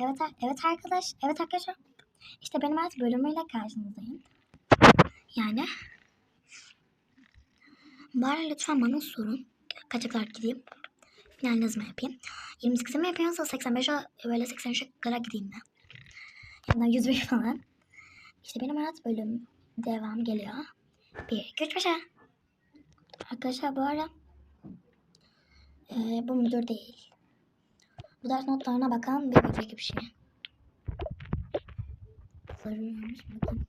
Evet, evet arkadaş, evet arkadaşlar. İşte benim artık bölümüyle karşınızdayım. Yani. Bari lütfen bana sorun. Kaça kadar gideyim? Final zaman yapayım? 28'e mi yapayım yoksa 85'e böyle 83'e kadar gideyim mi? Yani 101 falan. İşte benim hayat bölüm devam geliyor. 1, 2, 3, 5'e. Arkadaşlar bu ara e, bu müdür değil. Bu ders notlarına bakan bir müdür gibi şey. Uyuyormuş bakın.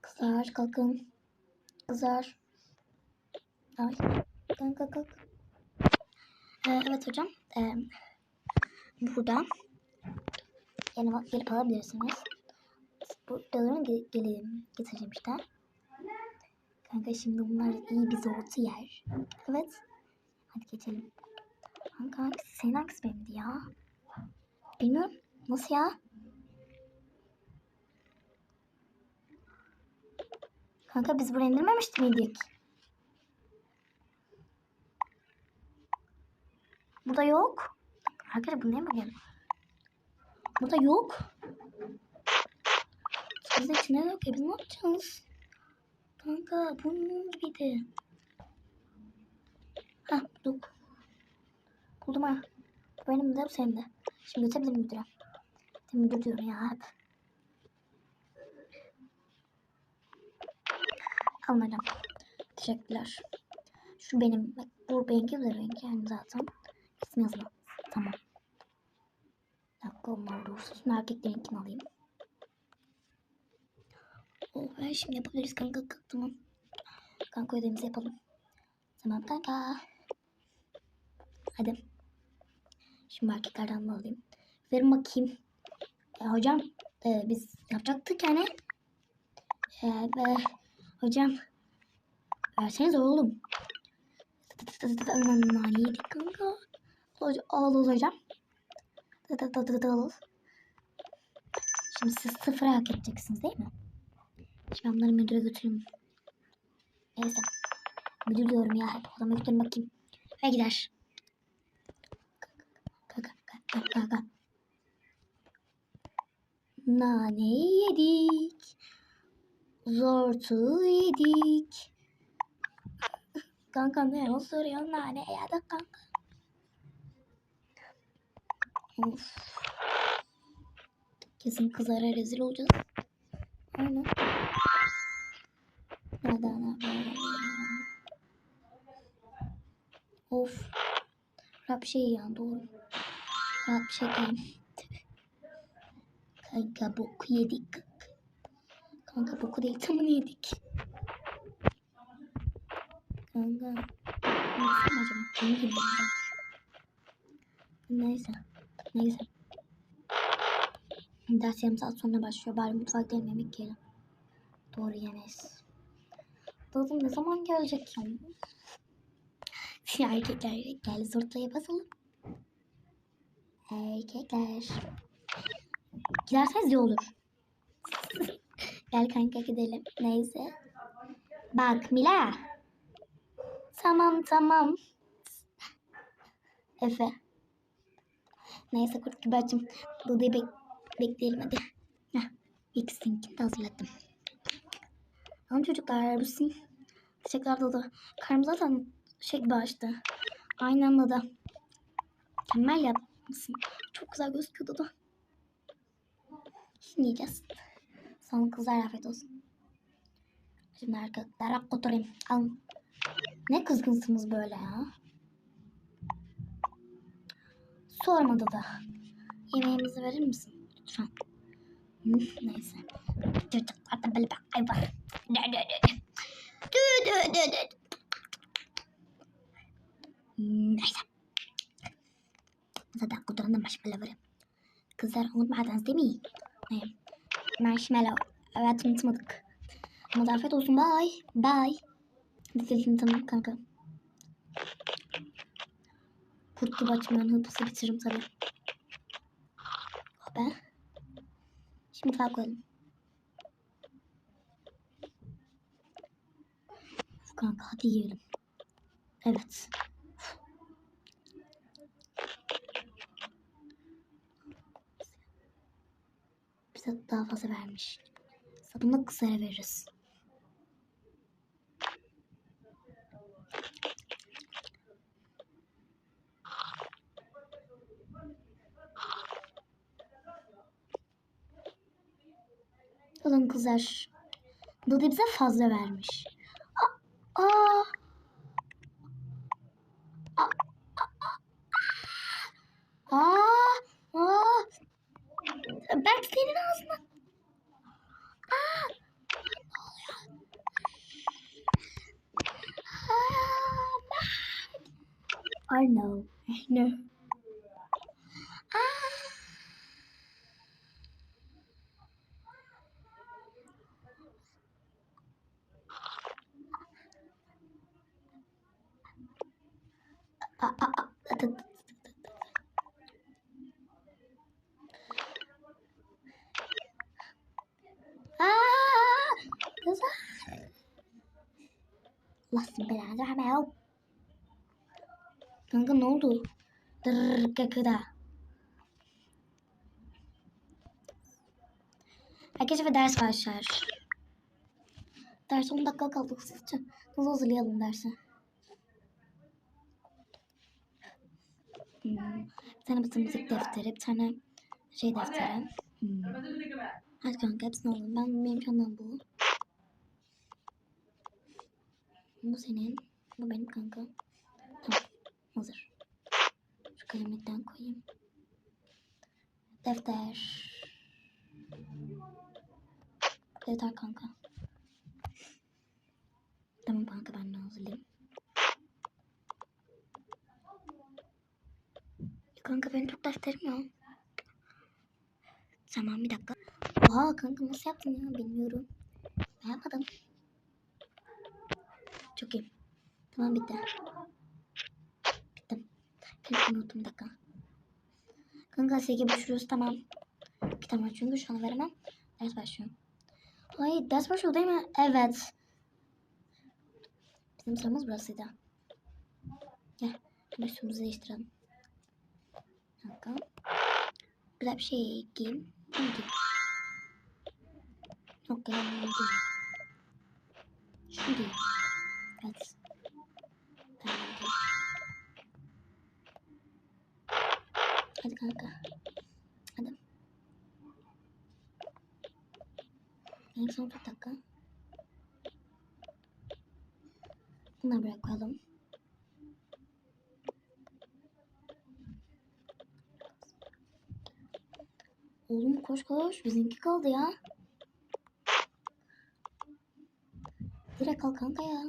Kızlar kalkın. Kızlar. Ay. Kalk kalk. Ee, evet hocam. Ee, burada yani bak gelip alabilirsiniz. Buralarını ge gelelim getireceğim işte. Kanka şimdi bunlar iyi bir zortu yer. Evet. Hadi geçelim. Kanka hangisi senin hangisi benimdi ya? Bilmiyorum. Nasıl ya? Kanka biz buraya indirmemiştik miydik? Burada yok. Arkadaşlar bu ne bugün? Burada yok. Sizin içinde de yok ya biz ne yapacağız? Kanka bunun gibiydi. Hah bulduk. Buldum ha. Bu benim de bu senin de. Şimdi götürebilirim müdüre. Müdür diyorum ya hep. Alın. Teşekkürler. Şu benim. Bak bu benimki bu da benimki yani zaten. İsmi yazılı. Tamam. Dakika onlar. Şimdi erkeklerinkini alayım. Oh, ben şimdi yapabiliriz kanka. Tamam. Kanka ödevimizi yapalım. Tamam kanka. Hadi. Şimdi erkeklerden de alayım. Verin bakayım. E, hocam e, biz yapacaktık yani. E, ve hocam verseniz oğlum. Yedik kanka. Al hocam. Şimdi siz sıfır hak edeceksiniz değil mi? Şimdi ben bunları müdüre götüreyim. Neyse. Müdür diyorum ya. Hep odama götürün bakayım. Ve gider. Nane yedik. Zortu yedik. Kanka ne o soruyor nane ya da kanka. Of. Kesin kızlara rezil olacağız. Aynen. Neden Of. Rap şey ya doğru. Rap şey değil. Kanka boku yedik. Kanka boku değil tamını yedik. Kanka. Mi acaba? Benim gibi bakacağım. Neyse. Neyse. Ders yarım saat sonra başlıyor. Bari mutfakta yemek yiyelim. Doğru yemeyiz. Dadım ne zaman gelecek ya? Erkekler gel zortlayı basalım. Erkekler. Giderseniz iyi olur. gel kanka gidelim. Neyse. Bak Mila. Tamam tamam. Efe. Neyse kurt gibi açım. Dudayı bek bekleyelim hadi. Heh, ikisinkini de hazırlattım. Tamam çocuklar bu sin. Teşekkürler Dudu. Karım zaten şey gibi açtı. Aynı anda da. Mükemmel yapmışsın. Çok güzel gözüküyor Dudu. Şimdi yiyeceğiz. Sana kızlar afiyet olsun. Şimdi erkekler oturayım. Alın. Ne kızgınsınız böyle ya? Sormadı da. Yemeğimizi verir misin? Lütfen. Hı, Neyse. Çocuklarda böyle bir ay var. Neyse. Zaten kuturanın marshmallow'ları. Kızlar unutmadınız değil mi? Ne? Marshmallow. Evet unutmadık. Ama da afiyet olsun. Bye. Bye. Dizilini tanım kanka. Kurt gibi açım ben hızlısı bitiririm tabii. Oh. Şimdi mutfağa koyalım. Kanka hadi yiyelim. Evet. Bize daha fazla vermiş. Bunu kısara veririz. Alın kızlar. Dudu bize fazla vermiş. Aa! Aa! Aa! Aa! Berk senin ağzına. Aa! Aa, Berk. I know. I know. Allah seni belanı vermeye. Kanka ne oldu? Dırrrr kakıda. Herkese bir ders başlar. Ders 10 dakika kaldı hızlıca. Nasıl hazırlayalım dersi? Hmm. Bir tane matematik defteri, bir tane şey defteri. Hmm. Hadi kanka hepsini alalım. Ben benim çantam bu. Bu senin. Bu benim kanka. Tamam. Hazır. Şu kalemlikten koyayım. Defter. Defter kanka. Tamam kanka ben de hazırlayayım. Kanka benim çok defterim yok. Tamam bir dakika. Oha kanka nasıl yaptın ya bilmiyorum. Ben yapmadım. Çok iyi. Tamam bitti. Bittim. Kalemi unuttum bir dakika. Kanka sevgi buluşuruz tamam. Kitap var çünkü şu an veremem. Ders başlıyor. Ay ders başlıyor değil mi? Evet. Bizim sıramız burasıydı. Gel. Üstümüzü değiştirelim. Bir dakika. Güzel bir şey giyeyim. Bunu giyeyim. Yok ya bunu giyeyim. Şunu giyeyim. Hadi kanka. Hadi. En son bir dakika. Bunları bırakalım. Oğlum koş koş. Bizimki kaldı ya. Direkt al kanka ya.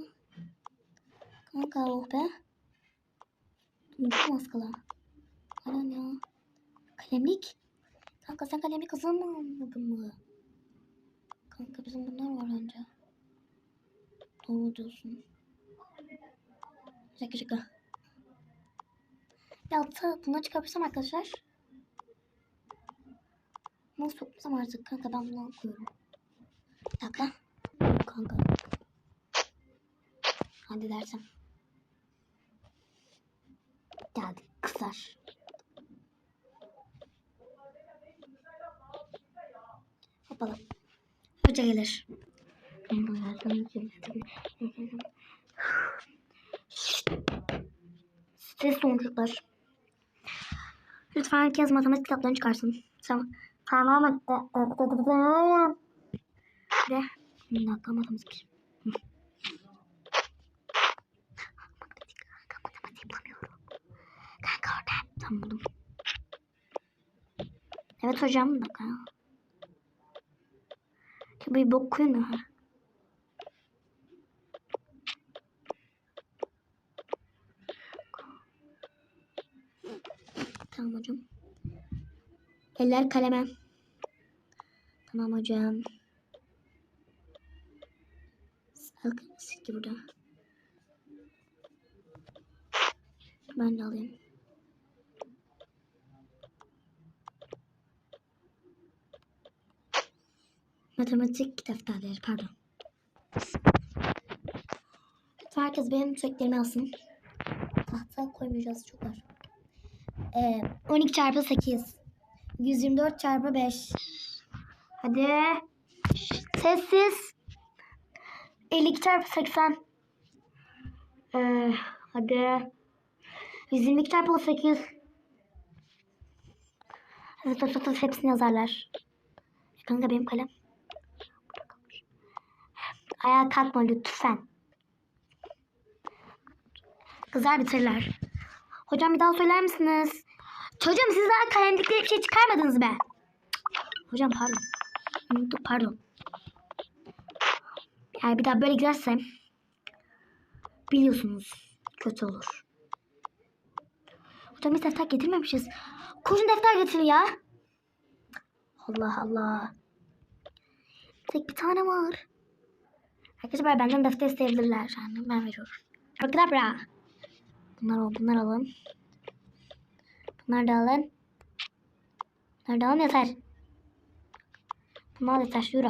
Kanka oh be. Unuttum az kala. Aynen ya. Kalemlik. Kanka sen kalemlik kazanmadın mı? Kanka bizim bunlar var önce. Doğru diyorsun. Şaka şaka. Ya bunu çıkartırsam arkadaşlar. Nasıl sokmasam artık kanka ben bunu alıyorum. Bir. Kanka. Hadi dersem. Geldi kızlar. Hoppala. Hoca gelir. Stres çocuklar. Lütfen herkes matematik kitaplarını çıkarsın. Tamam. Tamam. Ve bir dakika matematik. Tamam buldum. Evet hocam dakika. Bir koyun mu? Tamam hocam. Eller kaleme. Tamam hocam. Sakın silgi burada. Ben de alayım. Matematik defterleri pardon. Herkes benim süreklerimi alsın. Tahta koymayacağız çok var. Ee, 12 çarpı 8. 124 çarpı 5. Hadi. Sessiz. 52 çarpı 80. Ee, hadi. 122 çarpı 8. Hadi tut tut tut hepsini yazarlar. Kanka benim kalem. Ayağa kalkma lütfen. Kızlar bitirirler. Hocam bir daha söyler misiniz? Çocuğum siz daha kalemlikte bir şey çıkarmadınız be. Hocam pardon. Unuttuk pardon. Eğer bir daha böyle gidersem biliyorsunuz kötü olur. Hocam biz defter getirmemişiz. Koşun defter getirin ya. Allah Allah. Tek bir tane var. Arkadaşlar benden defter isteyebilirler. Yani ben veriyorum. Arkadaşlar Bunlar al, bunlar alın. Bunlar da alın. Bunlar da alın yeter. Bunlar da yeter. Yürü.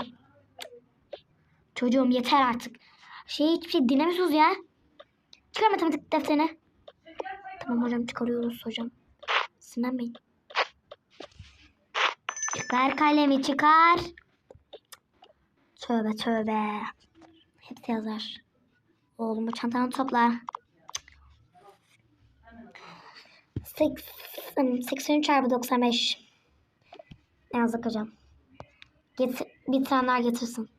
Çocuğum yeter artık. Şey hiçbir şey dinlemiyorsunuz ya. Çıkar matematik defterini. Tamam hocam çıkarıyoruz hocam. Sinirlenmeyin. Çıkar kalemi çıkar. Tövbe tövbe. Hepsi yazar. Oğlum bu çantanı topla. Seks- 83 çarpı 95. Ne yazık hocam. Getir, bir tane getirsin.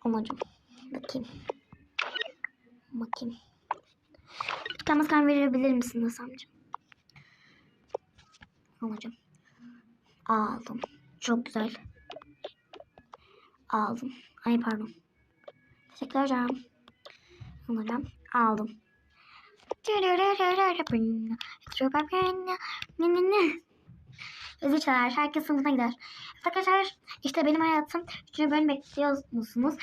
Amacım. Bakayım. Bakayım. Lütfen maskan verebilir misiniz amcım? Amacım. Aldım. Çok güzel. Aldım. Ay pardon. Teşekkürler hocam. Hocam aldım. Özür. Herkes sınıfına gider. Arkadaşlar işte benim hayatım. Üçüncü bölüm bekliyor musunuz?